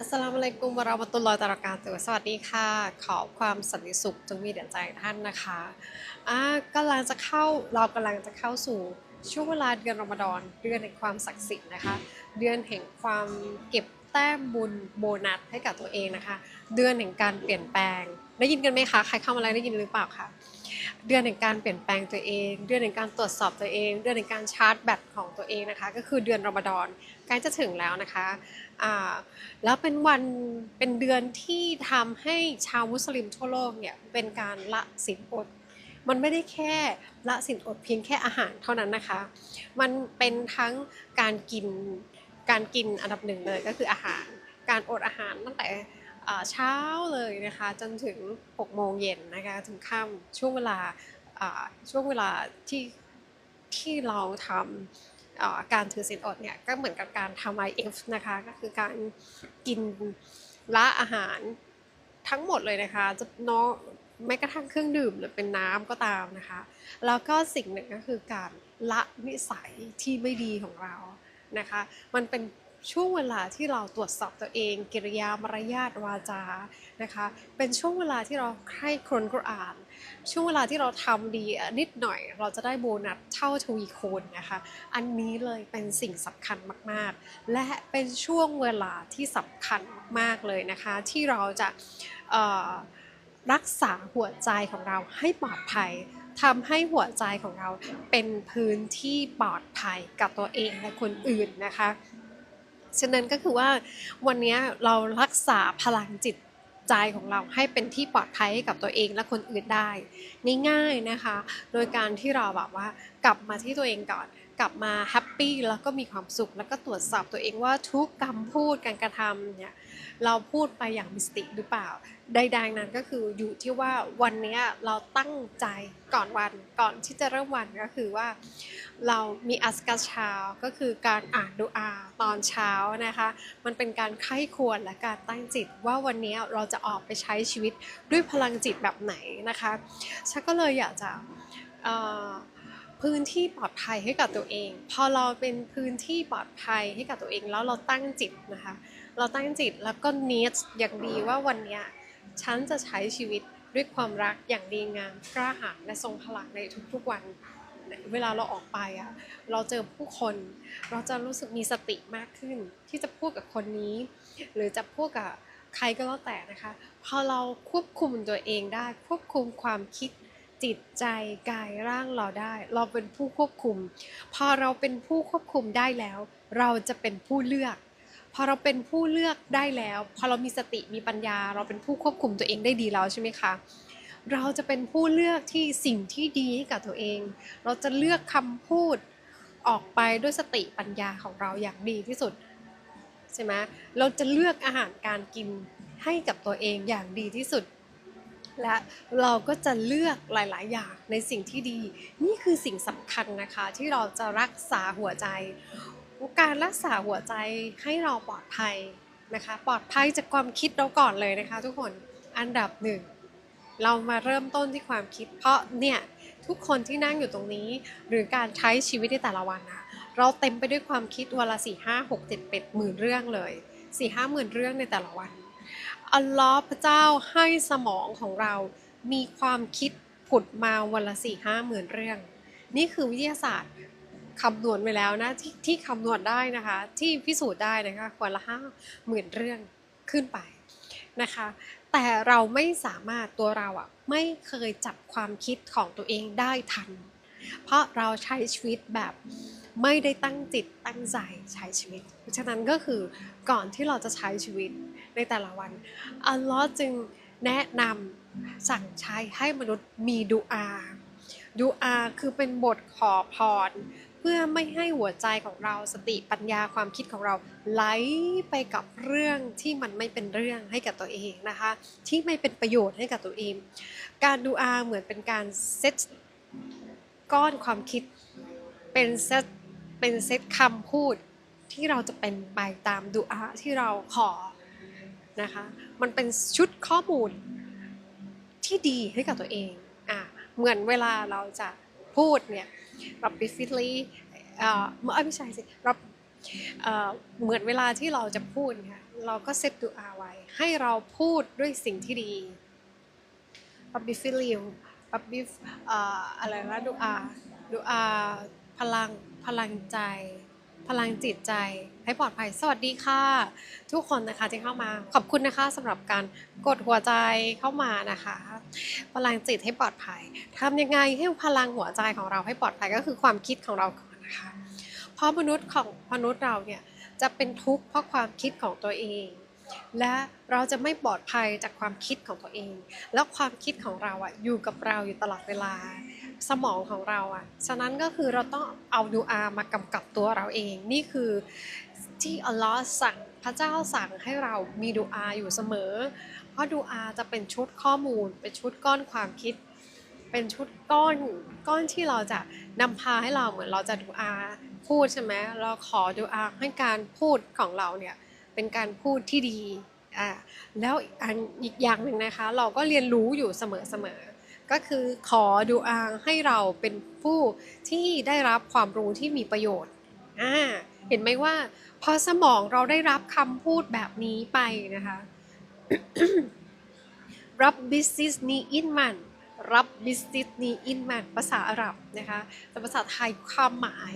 อัสสลามุอะลัยกุมวะราะมะตุลลอฮิวะตาลากาตุฮ์สวัสดีค่ะ ขอความสันติสุขจงมีแด่ใจท่านนะคะอ่ากำลังจะเข้าเรากำลังจะเข้าสู่ช่วงเวลาเดือนรอมฎอนเดือนแห่งความศักดิ์สิทธิ์นะคะ เดือนแห่งความเก็บแต้มบุญโบนัสให้กับตัวเองนะคะ เดือนแห่งการเปลี่ยนแปลง ได้ยินกันไหมคะใครเข้ามาแล้วได้ยินหรือเปล่าคะเดือนแห่งการเปลี่ยนแปลงตัวเอง เดือนแห่งการตรวจสอบตัวเอง เดือนแห่งการชาร์จแบตของตัวเองนะคะ ก็คือเดือนรอมฎอนใกล้จะถึงแล้วนะคะ แล้วเป็นวันเป็นเดือนที่ทำให้ชาวมุสลิมทั่วโลกเนี่ยเป็นการละสินอด มันไม่ได้แค่ละสินอดเพียงแค่อาหารเท่านั้นนะคะ มันเป็นทั้งการกินการกินอันดับหนึ่งเลยก็คืออาหาร การอดอาหารตั้งแต่เช้าเลยนะคะจนถึง 6 โมงเย็นนะคะถึงค่ำช่วงเวลาช่วงเวลาที่ที่เราทำ การถือศีลอดเนี่ยก็เหมือนกับการทำ IF นะคะก็คือการกินละอาหารทั้งหมดเลยนะคะจะเนอะแม้กระทั่งเครื่องดื่มหรือเป็นน้ำก็ตามนะคะ แล้วก็สิ่งหนึ่งก็คือการละนิสัยที่ไม่ดีของเรานะคะ มันเป็น ช่วงเวลาที่เราตรวจสอบตัวเอง กิริยามารยาทวาจานะคะเป็นช่วงเวลาที่เราใคร่ครวญกุรอาน ช่วงเวลาที่เราทำดีนิดหน่อย เราจะได้โบนัสเท่าทวีคูณนะคะอันนี้เลยเป็นสิ่งสำคัญมากๆ และเป็นช่วงเวลาที่สำคัญมากๆเลยนะคะที่เราจะรักษาหัวใจของเราให้ปลอดภัยทำให้หัวใจของเราเป็นพื้นที่ปลอดภัยกับตัวเองและคนอื่นนะคะ ฉะนั้นก็คือว่าวันนี้เรารักษาพลังจิตใจของเราให้เป็นที่ปลอดภัยให้กับตัวเองและคนอื่นได้ง่ายๆนะคะ โดยการที่เราแบบว่ากลับมาที่ตัวเองก่อน กลับมาแฮปปี้แล้วก็มีความสุขแล้วก็ตรวจสอบตัวเองว่าทุกคำพูดการกระทำเนี่ย เราพูดไปอย่างมีสติหรือเปล่า ใดๆนั้นก็คืออยู่ที่ว่าวันนี้เราตั้งใจก่อนวันก่อนที่จะเริ่มวันก็คือว่า เรามีอัสกาเช้าก็คือการอ่านดูอาตอนเช้านะคะ มันเป็นการไข้ควรและการตั้งจิตว่าวันนี้เราจะออกไปใช้ชีวิตด้วยพลังจิตแบบไหนนะคะฉันก็เลยอยากจะพื้นที่ปลอดภัยให้กับตัวเอง พอเราเป็นพื้นที่ปลอดภัยให้กับตัวเองแล้วเราตั้งจิตนะคะ เราตั้งจิตแล้วก็เนียอย่างดีว่าวันนี้ฉันจะใช้ชีวิตด้วยความรักอย่างดีงามกล้าหาญและทรงพลังในทุกๆวัน เวลาเราออกไปอะเราเจอผู้คน เราจะรู้สึกมีสติมากขึ้น ที่จะพูดกับคนนี้ หรือจะพูดกับใครก็แล้วแต่นะคะพอเราควบคุมตัวเองได้ ควบคุมความคิดจิตใจกายร่างเราได้ เราเป็นผู้ควบคุม พอเราเป็นผู้ควบคุมได้แล้ว เราจะเป็นผู้เลือก อเราเป็นผู้เลือกได้แล้ว พอเรามีสติมีปัญญา เราเป็นผู้ควบคุมตัวเองได้ดีแล้วใช่ไหมคะเราจะเป็นผู้เลือกที่สิ่งที่ดีให้กับตัวเอง เราจะเลือกคำพูดออกไปด้วยสติปัญญาของเราอย่างดีที่สุดใช่ไหมเราจะเลือกอาหารการกินให้กับตัวเองอย่างดีที่สุด และเราก็จะเลือกหลาย ๆ อย่างในสิ่งที่ดี นี่คือสิ่งสำคัญนะคะที่เราจะรักษาหัวใจ การรักษาหัวใจให้เราปลอดภัยนะคะ ปลอดภัยจากความคิดเราก่อนเลยนะคะ ทุกคนอันดับหนึ่งเรามาเริ่มต้นที่ความคิด เพราะเนี่ยทุกคนที่นั่งอยู่ตรงนี้ หรือการใช้ชีวิตในแต่ละวันนะเราเต็มไปด้วยความคิดวันละสี่ห้าหกเจ็ดแปดหมื่นเรื่องเลยสี่ห้าหมื่นเรื่องในแต่ละวันอัลลอฮ์พระเจ้าให้สมองของเรา มีความคิดผุดมาวันละสี่ห้าหมื่นเรื่อง นี่คือวิทยาศาสตร์ คำนวณไว้แล้วนะที่ที่คำนวณได้นะคะ ที่พิสูจน์ได้นะคะวันละห้าหมื่นเรื่องขึ้นไปนะคะ แต่เราไม่สามารถตัวเราอะไม่เคยจับความคิดของตัวเองได้ทัน เพราะเราใช้ชีวิตแบบไม่ได้ตั้งจิตตั้งใจใช้ชีวิต เพราะฉะนั้นก็คือก่อนที่เราจะใช้ชีวิตในแต่ละวันอัลลอฮ์จึงแนะนำสั่งใช้ให้มนุษย์มีดูอาดูอาคือเป็นบทขอพร เพื่อไม่ให้หัวใจของเราสติปัญญาความคิดของเราไหลไปกับเรื่องที่มันไม่เป็นเรื่องให้กับตัวเองนะคะ ที่ไม่เป็นประโยชน์ให้กับตัวเอง การดูอาเหมือนเป็นการเซตก้อนความคิดเป็นเซตเป็นเซตคำพูดที่เราจะเป็นไปตามดูอาที่เราขอนะคะ มันเป็นชุดข้อมูลที่ดีให้กับตัวเองอะเหมือนเวลาเราจะพูดเนี่ย รับบิฟิลีเอ่อไม่ใช่สิรับเอ่อเหมือนเวลาที่เราจะพูดค่ะเราก็เซตดูอาไว้ ให้เราพูดด้วยสิ่งที่ดีปับบิฟิลิวปับบิฟอะไรนะดูอาดูอาพลังพลังใจ พลังจิตใจให้ปลอดภัย สวัสดีค่ะ ทุกคนนะคะที่เข้ามาขอบคุณนะคะสำหรับการกดหัวใจเข้ามานะคะ พลังจิตให้ปลอดภัยทำยังไงให้พลังหัวใจของเราให้ปลอดภัยก็คือความคิดของเราก่อนนะคะเพราะมนุษย์ของมนุษย์เราเนี่ยจะเป็นทุกข์เพราะความคิดของตัวเอง และเราจะไม่ปลอดภัยจากความคิดของตัวเอง แล้วความคิดของเราอะอยู่กับเราอยู่ตลอดเวลา สมองของเราอะฉะนั้นก็คือเราต้องเอาดูอามากำกับตัวเราเอง นี่คือที่อัลลอฮ์สั่งพระเจ้าสั่งให้เรามีดูอาอยู่เสมอ เพราะดูอาจะเป็นชุดข้อมูล เป็นชุดก้อนความคิด เป็นชุดก้อนก้อนที่เราจะนำพาให้เราเหมือนเราจะดูอาพูดใช่ไหมเราขอดูอาให้การพูดของเราเนี่ยเป็นการพูดที่ดีอ่าแล้วอีกอย่างหนึ่งนะคะ เราก็เรียนรู้อยู่เสมอๆ ก็คือขอดูอาให้เราเป็นผู้ที่ได้รับความรู้ที่มีประโยชน์อ่าเห็นไหมว่า พอสมองเราได้รับคำพูดแบบนี้ไปนะคะรับบิสซิสนีอินมันรับบิสซิสนีอินมันภาษาอาหรับนะคะแต่ภาษาไทยความหมาย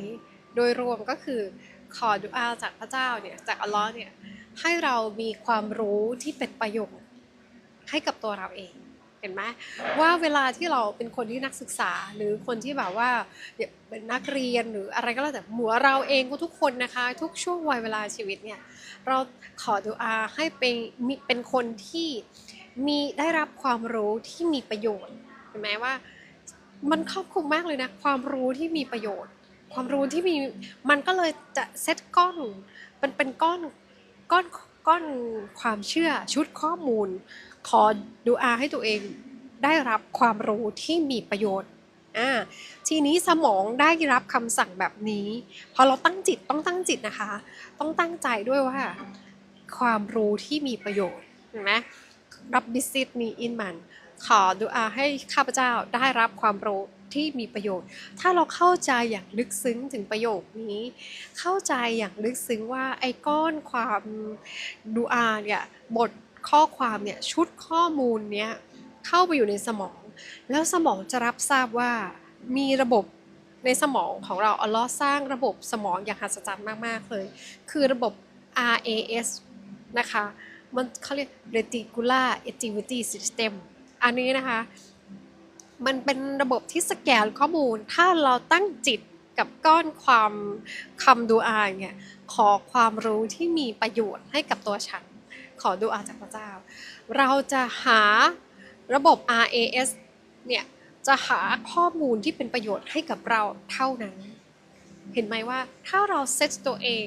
โดยรวมก็คือขอดุอาจากพระเจ้าเนี่ยจากอัลลอฮ์เนี่ยให้เรามีความรู้ที่เป็นประโยชน์ให้กับตัวเราเอง เห็นไหมว่าเวลาที่เราเป็นคนที่นักศึกษา หรือคนที่แบบว่าเป็นนักเรียนหรืออะไรก็แล้วแต่หัวเราเองก็ทุกคนนะคะ ทุกช่วงวัยเวลาชีวิตเนี่ยเราขอดุอาให้เป็นมีเป็นคนที่มีได้รับความรู้ที่มีประโยชน์เห็นไหมว่า มันครอบคลุมมากเลยนะความรู้ที่มีประโยชน์ ความรู้ที่มีมันก็เลยจะเซตก้อนเป็นเป็นก้อนก้อนก้อนความเชื่อชุดข้อมูล ขอดูอาให้ตัวเองได้รับความรู้ที่มีประโยชน์อ่าทีนี้สมองได้รับคำสั่งแบบนี้ พอเราตั้งจิตต้องตั้งจิตนะคะ ต้องตั้งใจด้วยว่า ความรู้ที่มีประโยชน์เห็นไหมรับบิสิตนีอินมัน ขอดูอาให้ข้าพเจ้าได้รับความรู้ที่มีประโยชน์ ถ้าเราเข้าใจอย่างลึกซึ้งถึงประโยคนี้ เข้าใจอย่างลึกซึ้งว่าไอ้ก้อนความดูอาเนี่ยบท ข้อความเนี่ยชุดข้อมูลเนี้ยเข้าไปอยู่ในสมอง แล้วสมองจะรับทราบว่ามีระบบในสมองของเราอัลลอฮ์สร้างระบบสมองอย่างหัศจรรย์มาก ๆ เลย คือระบบ RAS นะคะ มันเขาเรียก Reticular Activity System อันนี้นะคะ มันเป็นระบบที่สแกนข้อมูล ถ้าเราตั้งจิตกับก้อนความคำดูอาเนี่ยขอความรู้ที่มีประโยชน์ให้กับตัวฉัน ขอดูอาจากพระเจ้า เราจะหาระบบ RAS เนี่ยจะหาข้อมูลที่เป็นประโยชน์ให้กับเราเท่านั้น เห็นไหมว่าถ้าเราเซตตัวเอง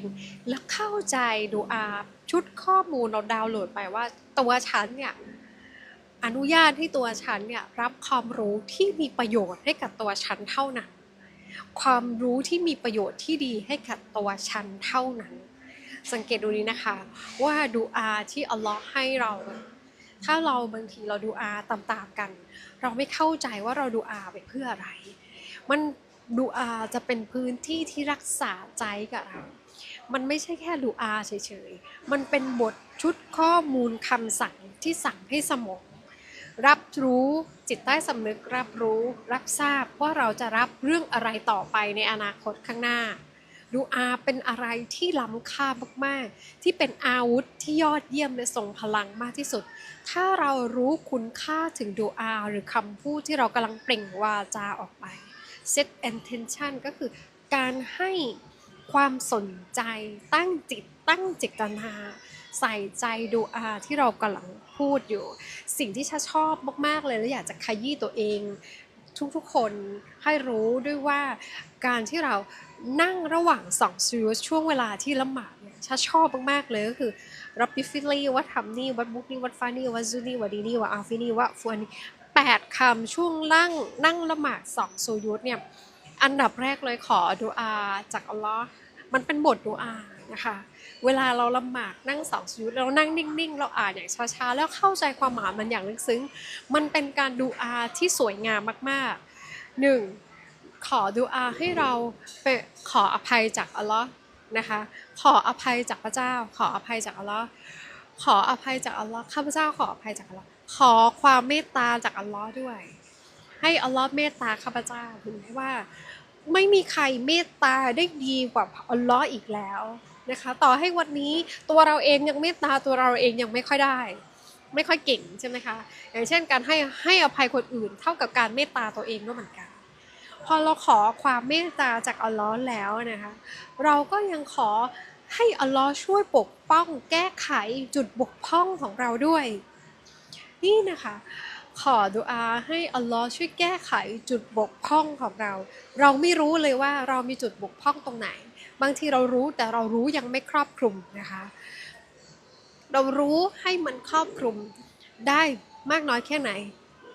แล้วเข้าใจดูอาชุดข้อมูลเราดาวน์โหลดไปว่า ตัวฉันเนี่ยอนุญาตให้ตัวฉันเนี่ยรับความรู้ที่มีประโยชน์ให้กับตัวฉันเท่านั้น ความรู้ที่มีประโยชน์ที่ดีให้กับตัวฉันเท่านั้น สังเกตดูนี้นะคะ ว่าดูอาที่อัลลอฮ์ให้เรา ถ้าเราบางทีเราดูอาตามๆกัน เราไม่เข้าใจว่าเราดูอาไปเพื่ออะไร มันดูอาจะเป็นพื้นที่ที่รักษาใจกับเรา มันไม่ใช่แค่ดูอาเฉยๆ มันเป็นบทชุดข้อมูลคำสั่งที่สั่งให้สมอง รับรู้จิตใต้สำนึกรับรู้ รับทราบว่าเราจะรับเรื่องอะไรต่อไปในอนาคตข้างหน้า ดูอาเป็นอะไรที่ล้ำค่ามากๆ ที่เป็นอาวุธที่ยอดเยี่ยมและทรงพลังมากที่สุด ถ้าเรารู้คุณค่าถึงดูอาหรือคำพูดที่เรากำลังเปล่งวาจาออกไป set intention ก็คือการให้ความสนใจตั้งจิตตั้งจิตนา ใส่ใจดูอาที่เรากำลังพูดอยู่ สิ่งที่ชาชอบมากๆเลยและอยากจะขยี้ตัวเอง ทุกๆคนให้รู้ด้วยว่า การที่เรานั่งระหว่างสองซูสช่วงเวลาที่ละหมาดเนี่ยชาชอบมากๆเลยก็คือรับบิฟิลีวัดทำนี่วัดบุกนี่วัดฟานี่วัดซูนี่วัดดีนี่วัดอาฟินี่วัดฟวนี่แปดคำช่วงนั่งนั่งละหมาดสองซูยุทเนี่ยอันดับแรกเลยขอดูอาจากอัลลอฮ์มันเป็นบทดูอานะคะเวลาเราละหมาดนั่งสองซูยุทเรานั่งนิ่งๆ เราอ่านอย่างช้าๆ แล้วเข้าใจความหมายมันอย่างลึกซึ้ง มันเป็นการดูอาที่สวยงามมากๆหนึ่ง ขอดูอาให้เราไปขออภัยจากอัลลอฮ์นะคะ ขออภัยจากพระเจ้า ขออภัยจากอัลลอฮ์ขออภัยจากอัลลอฮ์ข้าพเจ้าขออภัยจากอัลลอฮ์ขอความเมตตาจากอัลลอฮ์ด้วย ให้อัลลอฮ์เมตตาข้าพเจ้าถึงแม้ว่า ไม่มีใครเมตตาได้ดีกว่าอัลลอฮ์อีกแล้วนะคะ ต่อให้วันนี้ตัวเราเองยังเมตตาตัวเราเองยังไม่ค่อยได้ ไม่ค่อยเก่งใช่ไหมคะ อย่างเช่นการให้ให้อภัยคนอื่นเท่ากับการเมตตาตัวเองด้วยเหมือนกัน พอเราขอความเมตตาจากอัลลอฮ์แล้วนะคะ เราก็ยังขอให้อัลลอฮ์ช่วยปกป้องแก้ไขจุดบกพร่องของเราด้วย นี่นะคะ ขอดุอาให้อัลลอฮ์ช่วยแก้ไขจุดบกพร่องของเรา เราไม่รู้เลยว่าเรามีจุดบกพร่องตรงไหน บางทีเรารู้แต่เรารู้ยังไม่ครอบคลุมนะคะ เรารู้ให้มันครอบคลุมได้มากน้อยแค่ไหน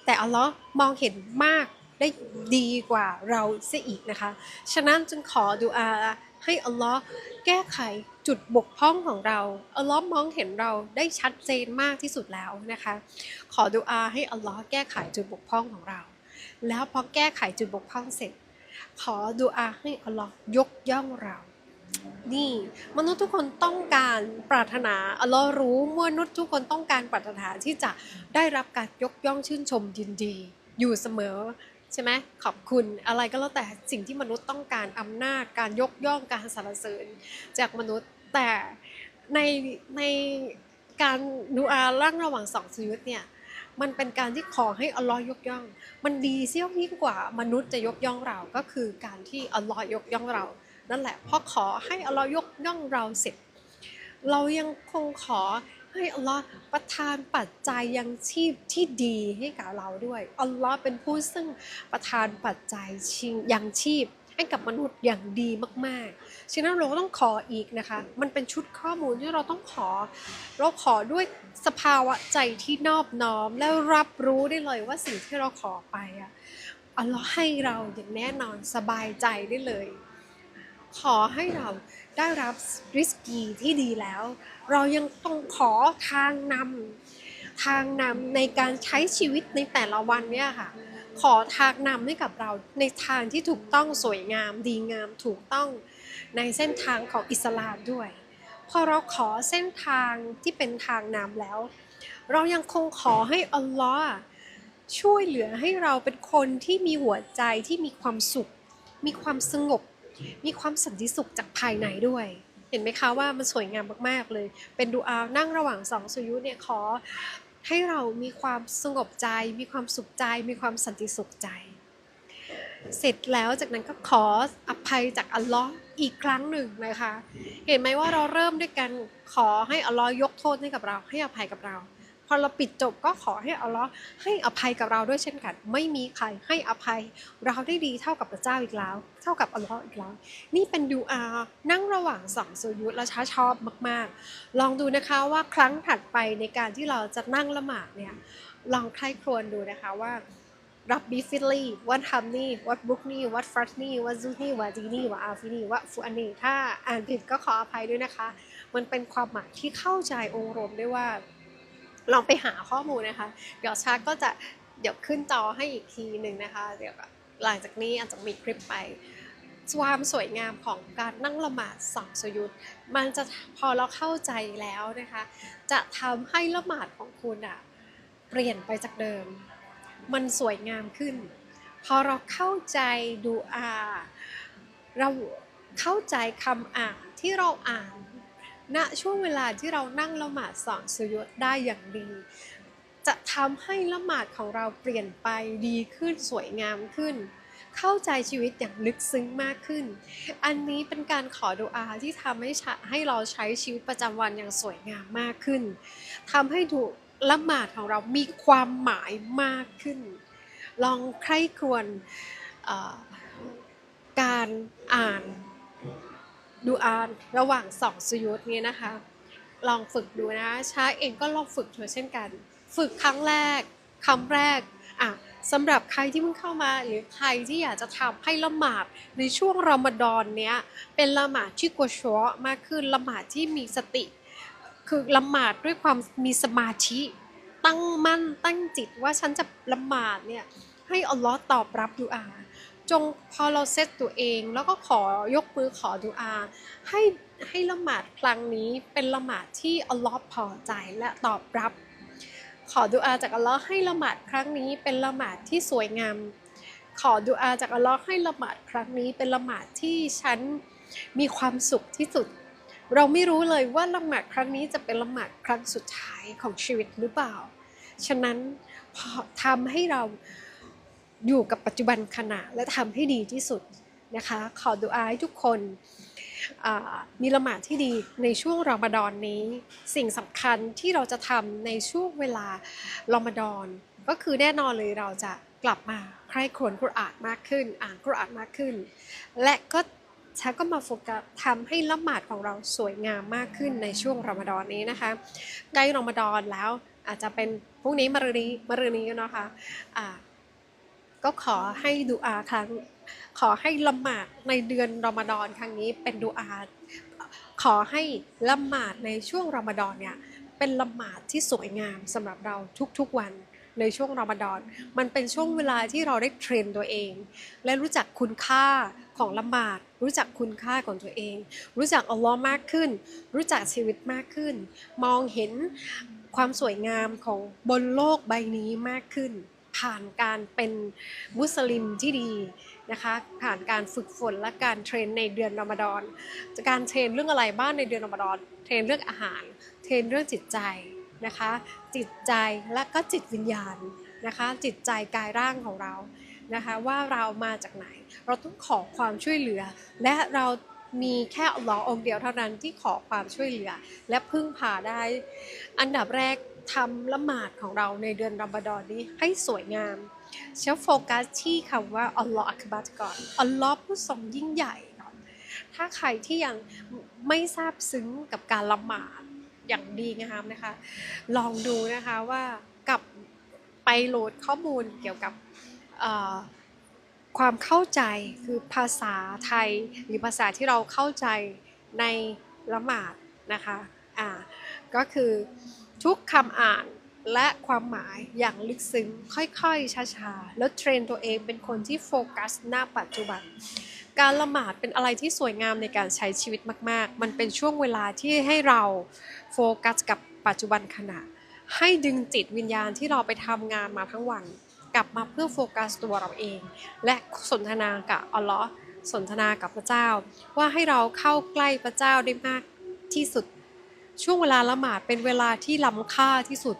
แต่อัลลอฮ์มองเห็นมาก ได้ดีกว่าเราเสียอีกนะคะ ฉะนั้นจึงขอดุอาให้อัลลอฮ์แก้ไขจุดบกพร่องของเรา อัลลอฮ์มองเห็นเราได้ชัดเจนมากที่สุดแล้วนะคะ ขอดุอาให้อัลลอฮ์แก้ไขจุดบกพร่องของเรา แล้วพอแก้ไขจุดบกพร่องเสร็จ ขอดุอาให้อัลลอฮ์ยกย่องเรานี่มนุษย์ทุกคนต้องการปรารถนาอัลลอฮ์รู้มนุษย์ทุกคนต้องการปรารถนาที่จะได้รับการยกย่องชื่นชมยินดี อยู่เสมอ ใช่ไหมขอบคุณอะไรก็แล้วแต่สิ่งที่มนุษย์ต้องการอำนาจการยกย่องการสรรเสริญจากมนุษย์แต่ในในการดูอาร่างระหว่างสองชีวิตเนี่ยมันเป็นการที่ขอให้อัลลอฮ์ยกย่อง มันดีเสี้ยวยิ่งกว่ามนุษย์จะยกย่องเราก็คือการที่อัลลอฮ์ยกย่องเรา นั่นแหละเพราะขอให้อัลลอฮ์ยกย่องเราเสร็จ เรายังคงขอ ให้อัลลอฮ์ประทานปัจจัยยังชีพที่ดีให้กับเราด้วยอัลลอฮ์เป็นผู้ซึ่งประทานปัจจัยชิงยังชีพให้กับมนุษย์อย่างดีมากๆฉะนั้นเราก็ต้องขออีกนะคะ มันเป็นชุดข้อมูลที่เราต้องขอ เราขอด้วยสภาวะใจที่นอบน้อม และรับรู้ได้เลยว่าสิ่งที่เราขอไปอะอัลลอฮ์ให้เราอย่างแน่นอนสบายใจได้เลย ขอให้เรา ได้รับริสกีที่ดีแล้ว เรายังต้องขอทางนำทางนำในการใช้ชีวิตในแต่ละวันเนี่ยค่ะ ขอทางนำให้กับเราในทางที่ถูกต้องสวยงาม ดีงามถูกต้องในเส้นทางของอิสลามด้วย พอเราขอเส้นทางที่เป็นทางนำแล้ว เรายังคงขอให้อัลลอฮ์ช่วยเหลือให้เราเป็นคนที่มีหัวใจที่มีความสุข มีความสงบ มีความสันติสุขจากภายในด้วย เห็นไหมคะว่ามันสวยงามมากๆเลย เป็นดูอานั่งระหว่างสองสุยุทเนี่ยขอให้เรามีความสงบใจ มีความสุขใจ มีความสันติสุขใจ เสร็จแล้วจากนั้นก็ขออภัยจากอัลลอฮ์อีกครั้งหนึ่งนะคะ เห็นไหมว่าเราเริ่มด้วยกันขอให้อัลลอฮ์ยกโทษให้กับเรา ให้อภัยกับเรา อเราปิดจบก็ขอให้อัลลอฮ์ให้อภัยกับเราด้วยเช่นกัน ไม่มีใครให้อภัยเราได้ดีเท่ากับพระเจ้าอีกแล้ว เท่ากับอัลลอฮ์อีกแล้ว นี่เป็นดูอานั่งระหว่างสองสุยุทและช้าชอบมาก ๆ ลองดูนะคะว่าครั้งถัดไปในการที่เราจะนั่งละหมาดเนี่ยลองใคร่ครวญดูนะคะว่ารับบิฟิลลี่วัดฮัมนี่วัดบุกนี่วัดฟรัตนี่วัดซูนี่วัดจีนี่วัดอาฟินี่วัดฟูอันนี่ถ้าอ่านผิดก็ขออภัยด้วยนะคะ มันเป็นความหมายที่เข้าใจองค์รวมได้ว่า ลองไปหาข้อมูลนะคะ เดี๋ยวชาก็จะเดี๋ยวขึ้นจอให้อีกทีหนึ่งนะคะ เดี๋ยวหลังจากนี้อาจจะมีคลิปไปความสวยงามของการนั่งละหมาดสองสยุทธมันจะพอเราเข้าใจแล้วนะคะ จะทำให้ละหมาดของคุณอะเปลี่ยนไปจากเดิม มันสวยงามขึ้น พอเราเข้าใจดูอา เราเข้าใจคำอ่านที่เราอ่าน ณช่วงเวลาที่เรานั่งละหมาดสองสุยุทธได้อย่างดี จะทำให้ละหมาดของเราเปลี่ยนไปดีขึ้นสวยงามขึ้น เข้าใจชีวิตอย่างลึกซึ้งมากขึ้น อันนี้เป็นการขอดุอาที่ทำให้ให้เราใช้ชีวิตประจำวันอย่างสวยงามมากขึ้นทำให้ดูละหมาดของเรามีความหมายมากขึ้น ลองใคร่ครวญการอ่าน ดูอานระหว่างสองสยุทธนี้นะคะ ลองฝึกดูนะช้าเองก็ลองฝึกเถอเช่นกัน ฝึกครั้งแรกคำแรกอะสำหรับใครที่เพิ่งเข้ามาหรือใครที่อยากจะทำให้ละหมาดในช่วงรอมฎอนเนี้ยเป็นละหมาดที่กัวชัวมากขึ้นละหมาดที่มีสติ คือละหมาดด้วยความมีสมาธิตั้งมั่นตั้งจิตว่าฉันจะละหมาดเนี่ยให้อัลลอฮ์ตอบรับดูอา จงพอเราเซตตัวเอง แล้วก็ขอยกมือขอดุอา ให้ให้ละหมาดครั้งนี้เป็นละหมาดที่อัลลอฮ์พอใจและตอบรับ ขอดุอาจากอัลลอฮ์ให้ละหมาดครั้งนี้เป็นละหมาดที่สวยงาม ขอดุอาจากอัลลอฮ์ให้ละหมาดครั้งนี้เป็นละหมาดที่ฉันมีความสุขที่สุด เราไม่รู้เลยว่าละหมาดครั้งนี้จะเป็นละหมาดครั้งสุดท้ายของชีวิตหรือเปล่า ฉะนั้นพอทำให้เรา อยู่กับปัจจุบันขณะและทำให้ดีที่สุดนะคะ ขอดุอาให้ทุกคนมีละหมาดที่ดีในช่วงรอมฎอนนี้ สิ่งสำคัญที่เราจะทำในช่วงเวลารอมฎอนก็คือแน่นอนเลยเราจะกลับมาใคร่ครวญกุรอานมากขึ้น อ่านกุรอานมากขึ้น และก็ฉันก็มาโฟกัสทำให้ละหมาดของเราสวยงามมากขึ้นในช่วงรอมฎอนนี้นะคะใกล้รอมฎอนแล้วอาจจะเป็นพรุ่งนี้มะรืนนี้มะรืนนี้นะคะอ่า ก็ขอให้ดูอาครั้งขอให้ละหมาดในเดือนรอมฎอนครั้งนี้เป็นดูอาขอให้ละหมาดในช่วงรอมฎอนเนี่ยเป็นละหมาดที่สวยงามสำหรับเราทุกๆวันในช่วงรอมฎอน มันเป็นช่วงเวลาที่เราได้เทรนตัวเอง และรู้จักคุณค่าของละหมาด รู้จักคุณค่าของตัวเอง รู้จักอัลลอฮ์มากขึ้น รู้จักชีวิตมากขึ้น มองเห็นความสวยงามของบนโลกใบนี้มากขึ้น ผ่านการเป็นมุสลิมที่ดีนะคะผ่านการฝึกฝนและการเทรนในเดือนรอมฎอนการเทรนเรื่องอะไรบ้างในเดือนรอมฎอนเทรนเรื่องอาหาร เทรนเรื่องจิตใจนะคะ จิตใจและก็จิตวิญญาณนะคะ จิตใจกายร่างของเรานะคะว่าเรามาจากไหน เราต้องขอความช่วยเหลือ และเรามีแค่อัลลอฮ์องค์เดียวเท่านั้นที่ขอความช่วยเหลือ และพึ่งพาได้ อันดับแรก ทำละหมาดของเราในเดือนรอมฎอนนี้ให้สวยงามเชฟโฟกัสที่คำว่าอัลลอฮ์อักบัรก่อนอัลลอฮ์ผู้ทรงยิ่งใหญ่ก่อนถ้าใครที่ยังไม่ทราบซึ้งกับการละหมาดอย่างดีงามนะคะ ลองดูนะคะว่ากับไปโหลดข้อมูลเกี่ยวกับความเข้าใจคือภาษาไทยหรือภาษาที่เราเข้าใจในละหมาดนะคะอ่าก็คือ ทุกคำอ่านและความหมายอย่างลึกซึ้งค่อยๆ ช้าๆ แล้วเทรนตัวเองเป็นคนที่โฟกัสหน้าปัจจุบัน การละหมาดเป็นอะไรที่สวยงามในการใช้ชีวิตมากๆ มันเป็นช่วงเวลาที่ให้เราโฟกัสกับปัจจุบันขณะ ให้ดึงจิตวิญญาณที่เราไปทำงานมาทั้งวัน กลับมาเพื่อโฟกัสตัวเราเอง และสนทนากับอัลลอฮ์สนทนากับพระเจ้า ว่าให้เราเข้าใกล้พระเจ้าได้มากที่สุด ช่วงเวลาละหมาดเป็นเวลาที่ล้ำค่าที่สุด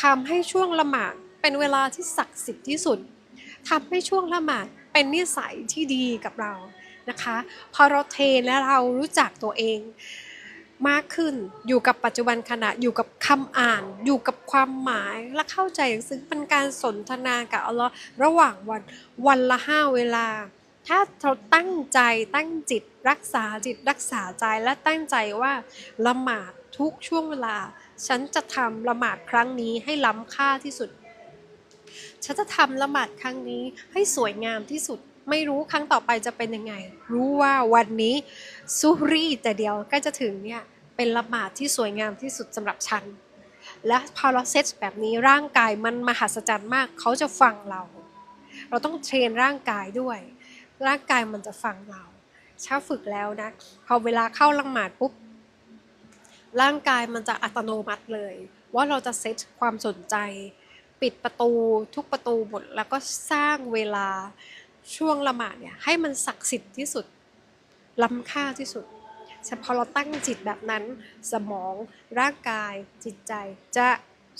ทำให้ช่วงละหมาดเป็นเวลาที่ศักดิ์สิทธิ์ที่สุดทำให้ช่วงละหมาดเป็นนิสัยที่ดีกับเรานะคะพอเราเทนและเรารู้จักตัวเอง มากขึ้นอยู่กับปัจจุบันขณะอยู่กับคำอ่าน อยู่กับความหมายและเข้าใจอย่างซึ่งเป็นการสนทนากับอัลลอฮ์ระหว่างวันวันละห้าเวลา ถ้าเราตั้งใจตั้งจิตรักษาจิตรักษาใจและตั้งใจว่าละหมาด ทุกช่วงเวลา ฉันจะทำละหมาดครั้งนี้ให้ล้ำค่าที่สุด ฉันจะทำละหมาดครั้งนี้ให้สวยงามที่สุด ไม่รู้ครั้งต่อไปจะเป็นยังไง รู้ว่าวันนี้ซูรีแต่เดียวใกล้จะถึงเนี่ยเป็นละหมาดที่สวยงามที่สุดสำหรับฉัน และพอเราเซตแบบนี้ร่างกายมันมหัศจรรย์มาก เขาจะฟังเรา เราต้องเทรนร่างกายด้วย ร่างกายมันจะฟังเราถ้าฝึกแล้วนะ พอเวลาเข้าละหมาดปุ๊บ ร่างกายมันจะอัตโนมัติเลย ว่าเราจะเซตความสนใจ ปิดประตูทุกประตูหมดแล้วก็สร้างเวลาช่วงละหมาดเนี่ยให้มันศักดิ์สิทธิ์ที่สุดล้ำค่าที่สุดแต่พอเราตั้งจิตแบบนั้นสมองร่างกายจิตใจจะ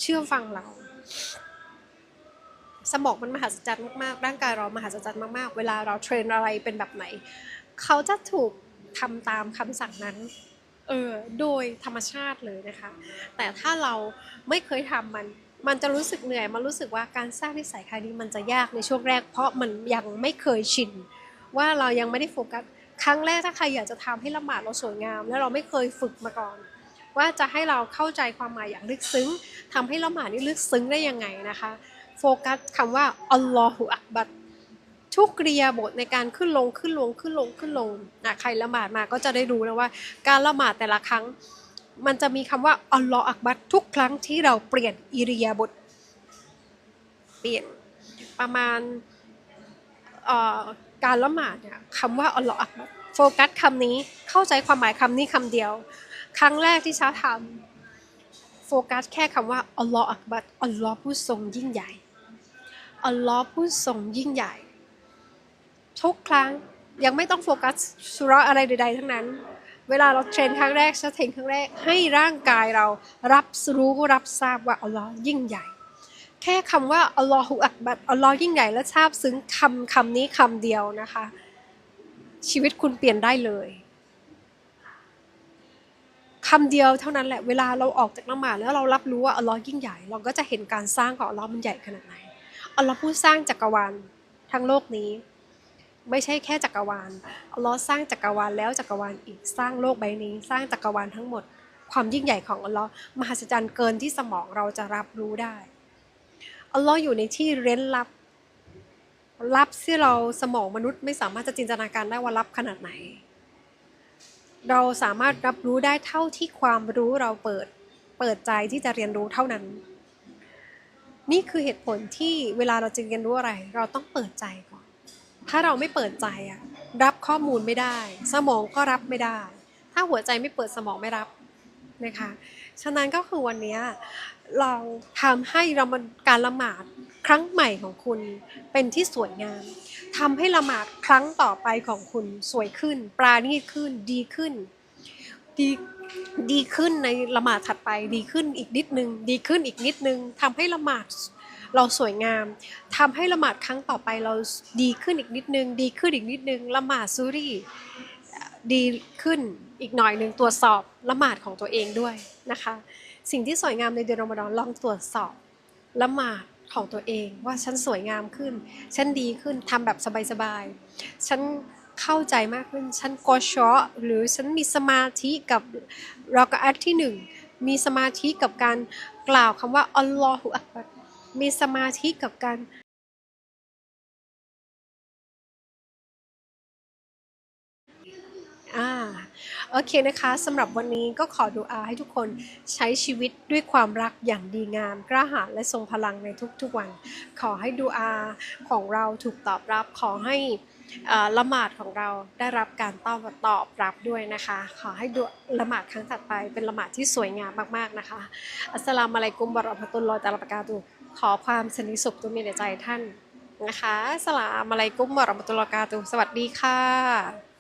เชื่อฟังเรา สมองมันมหัศจรรย์มากๆร่างกายเรามหัศจรรย์มากๆ เวลาเราเทรนอะไรเป็นแบบไหน เขาจะถูกทำตามคำสั่งนั้น เออโดยธรรมชาติเลยนะคะ แต่ถ้าเราไม่เคยทำมัน มันจะรู้สึกเหนื่อย มันรู้สึกว่าการสร้างนิสัยครนี้มันจะยากในช่วงแรก เพราะมันยังไม่เคยชินว่าเรายังไม่ได้โฟกัสครั้งแรกถ้าใครอยากจะทำให้ละหมาดเราสวยงาม แล้วเราไม่เคยฝึกมาก่อน ว่าจะให้เราเข้าใจความหมายอย่างลึกซึ้งทำให้ละหมาดนี่ลึกซึ้งได้ยังไงนะคะ โฟกัสคำว่าอัลลอฮฺอักบัร ทุกกริยาบทในการขึ้นลงขึ้นลงขึ้นลงขึ้นลงนะใครละหมาดมาก็จะได้รู้นะว่า การละหมาดแต่ละครั้ง มันจะมีคำว่าอัลลอฮฺอักบัรทุกครั้งที่เราเปลี่ยนอิริยาบถเปลี่ยนประมาณการละหมาดเนี่ยคำว่าอัลลอฮ์อักบัรโฟกัสคำนี้เข้าใจความหมายคำนี้คำเดียว ครั้งแรกที่ช้าทำโฟกัสแค่คำว่าอัลลอฮ์อักบัรอัลลอฮ์ผู้ทรงยิ่งใหญ่อัลลอฮ์ผู้ทรงยิ่งใหญ่ ทุกครั้งยังไม่ต้องโฟกัสสุราะอะไรใด ๆ ทั้งนั้น เวลาเราเทรนครั้งแรกชาเทรนครั้งแรกให้ร่างกายเรารับรู้รับทราบว่าอัลลอฮ์ยิ่งใหญ่ แค่คำว่าอัลลอฮฺอักบัรอัลลอฮ์ยิ่งใหญ่และทราบซึ้งคำคำนี้คำเดียวนะคะ ชีวิตคุณเปลี่ยนได้เลยคำเดียวเท่านั้นแหละเวลาเราออกจากละหมาดแล้วเรารับรู้ว่าอัลลอฮ์ยิ่งใหญ่ เราก็จะเห็นการสร้างของอัลลอฮ์มันใหญ่ขนาดไหนอัลลอฮ์ผู้สร้างจักรวาลทั้งโลกนี้ ไม่ใช่แค่จักรวาลอัลลอฮ์สร้างจักรวาลแล้วจักรวาลอีกสร้างโลกใบนี้ สร้างจักรวาลทั้งหมด ความยิ่งใหญ่ของอัลลอฮ์มหัศจรรย์เกินที่สมองเราจะรับรู้ได้อัลลอฮ์อยู่ในที่เร้นลับลับที่เราสมองมนุษย์ไม่สามารถจะจินตนาการได้ว่าลับขนาดไหน เราสามารถรับรู้ได้เท่าที่ความรู้เราเปิดเปิดใจที่จะเรียนรู้เท่านั้น นี่คือเหตุผลที่เวลาเราจะเรียนรู้อะไร เราต้องเปิดใจก่อน ถ้าเราไม่เปิดใจอะรับข้อมูลไม่ได้ สมองก็รับไม่ได้ ถ้าหัวใจไม่เปิดสมองไม่รับนะคะฉะนั้นก็คือวันนี้เราทำให้เรามันการละหมาดครั้งใหม่ของคุณเป็นที่สวยงามทำให้ละหมาดครั้งต่อไปของคุณสวยขึ้น ปราณีตขึ้นดีขึ้นดีดีขึ้นในละหมาดถัดไป ดีขึ้นอีกนิดนึง ดีขึ้นอีกนิดนึงทำให้ละหมาด เราสวยงามทำให้ละหมาดครั้งต่อไปเราดีขึ้นอีกนิดนึง ดีขึ้นอีกนิดนึงละหมาดซูรีดีขึ้นอีกหน่อยหนึ่งตรวจสอบละหมาดของตัวเองด้วยนะคะ สิ่งที่สวยงามในเดือนรอมฎอนลองตรวจสอบละหมาดของตัวเอง ว่าฉันสวยงามขึ้น ฉันดีขึ้นทำแบบสบายๆฉันเข้าใจมากขึ้น ฉันกอชอหรือฉันมีสมาธิกับรอกอัตที่หนึ่งมีสมาธิกับการกล่าวคำว่าอัลลอฮฺอักบัร มีสมาธิกับการอ่าโอเคนะคะสำหรับวันนี้ก็ขอดูอาให้ทุกคนใช้ชีวิตด้วยความรักอย่างดีงามกล้าหาญและทรงพลังในทุกๆวัน ขอให้ดูอาของเราถูกตอบรับขอให้ละหมาดของเราได้รับการตอบตอบรับด้วยนะคะ ขอให้ดูละหมาดครั้งถัดไปเป็นละหมาดที่สวยงามมากๆนะคะ อัสสลามุอะลัยกุมบะเราะห์มะตุลลอฮ์ตะอาลาบะกาตุ ขอความสันติสุขจงมีในใจท่านนะคะสลามอะไรกุ้มบอรมตุลกาตุสวัสดีค่ะ